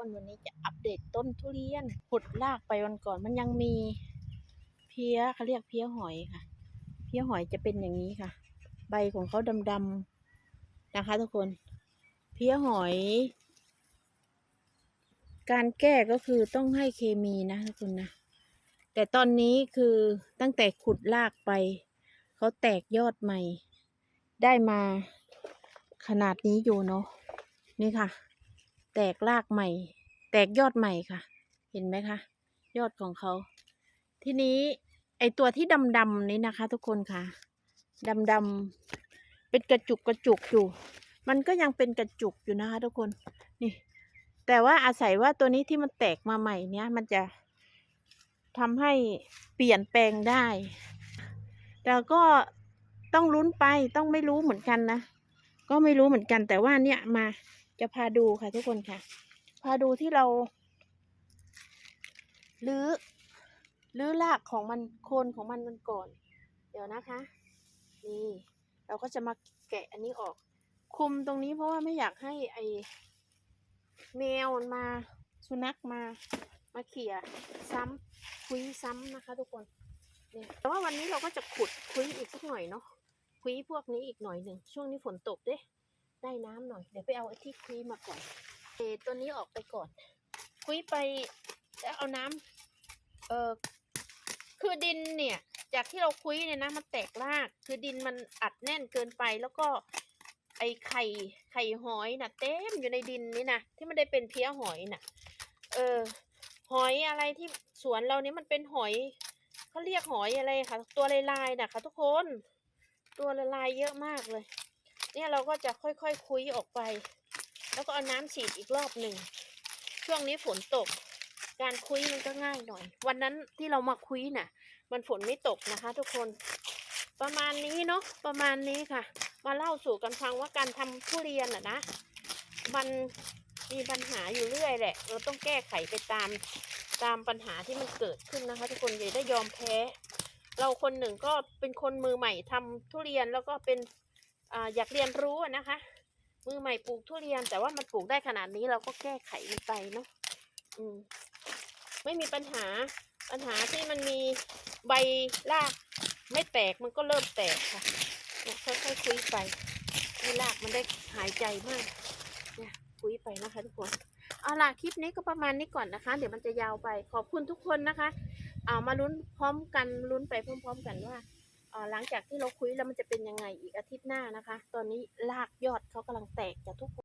คนวันนี้จะอัปเดตต้นทุเรียนขุดลากไปวันก่อนมันยังมีเพี้ยเขาเรียกเพี้ยหอยค่ะ เพี้ยหอยจะเป็นอย่างนี้ค่ะ ใบของเขาดำๆนะคะ ทุกคน เพี้ยหอย การแก้ก็คือต้องให้เคมีนะทุกคนนะแต่ตอนนี้คือตั้งแต่ขุดลากไป เขาแตกยอดใหม่ ได้มาขนาดนี้อยู่เนาะนี่ค่ะ แตกรากใหม่ แตกยอดใหม่ค่ะ เห็นไหมคะ ยอดของเขา ทีนี้ไอตัวที่ดำๆนี้นะคะ ทุกคนค่ะดำๆเป็นกระจุกกระจุกอยู่ มันก็ยังเป็นกระจุกอยู่นะคะ ทุกคนนี่ แต่ว่าอาศัยว่าตัวนี้ที่มันแตกมาใหม่เนี้ยมันจะทำให้เปลี่ยนแปลงได้ แต่ก็ต้องลุ้นไปต้องไม่รู้เหมือนกันนะ ก็ไม่รู้เหมือนกันแต่ว่าเนี่ยมา จะพาดูค่ะทุกคนค่ะ พาดูที่เราลื้อลื้อรากของมันโคนของมันมันก่อน เดี๋ยวนะคะ นี่ เราก็จะมาแกะอันนี้ออก คุมตรงนี้เพราะว่าไม่อยากให้ไอแมวมันมาสุนัขมามาเขี่ยซ้ำคุยซ้ำนะคะ ทุกคนนี่แต่ว่าวันนี้เราก็จะขุดคุยอีกสักหน่อยเนาะคุยพวกนี้อีกหน่อยหนึ่งช่วงนี้ฝนตกเด้ ได้น้ำหน่อย เดี๋ยวไปเอาไอ้ที่คุยมาก่อนเออตัวนี้ออกไปก่อน คุยไปแล้วเอาน้ำเออคือดินเนี่ย จากที่เราคุยเนี่ยนะมันแตกราก คือดินมันอัดแน่นเกินไปแล้วก็ ไอไข่ไข่หอยน่ะ เต็มอยู่ในดินนี่นะที่มันได้เป็นเพี้ยหอยน่ะ เออ หอยอะไรที่สวนเราเนี่มันเป็นหอยเขาเรียกหอยอะไรคะตัวลายๆนะคะทุกคน ตัวละลายเยอะมากเลย เนี่ยเราก็จะค่อยๆคคุยออกไป แล้วก็เอาน้ำฉีดอีกรอบหนึ่ง ช่วงนี้ฝนตก การคุยมันก็ง่ายหน่อย วันนั้นที่เรามาคุยน่ะ มันฝนไม่ตกนะคะ ทุกคน ประมาณนี้เนาะ ประมาณนี้ค่ะ มาเล่าสู่กันฟังว่าการทำทุเรียนอะนะ มันมีปัญหาอยู่เรื่อยแหละ เราต้องแก้ไขไปตามตามปัญหาที่มันเกิดขึ้นนะคะ ทุกคนอย่าได้ยอมแพ้ เราคนหนึ่งก็เป็นคนมือใหม่ทำทุเรียนแล้วก็เป็น อยากเรียนรู้นะคะ มือใหม่ปลูกทุเรียน แต่ว่ามันปลูกได้ขนาดนี้เราก็แก้ไขมันไปเนาะอืมไม่มีปัญหาปัญหาที่มันมีใบรากไม่แตกมันก็เริ่มแตกค่ะเนี่ยค่อยๆคุยไปให้รากมันได้หายใจมากเนี่ยคุยไปนะคะทุกคนเอาล่ะคลิปนี้ก็ประมาณนี้ก่อนนะคะ เดี๋ยวมันจะยาวไปขอบคุณทุกคนนะคะ เอามาลุ้นพร้อมกันลุ้นไปพร้อม ๆ กันว่า หลังจากที่เราคุยแล้วมันจะเป็นยังไงอีกอาทิตย์หน้านะคะ ตอนนี้รากยอดเขากำลังแตกจากทุกคน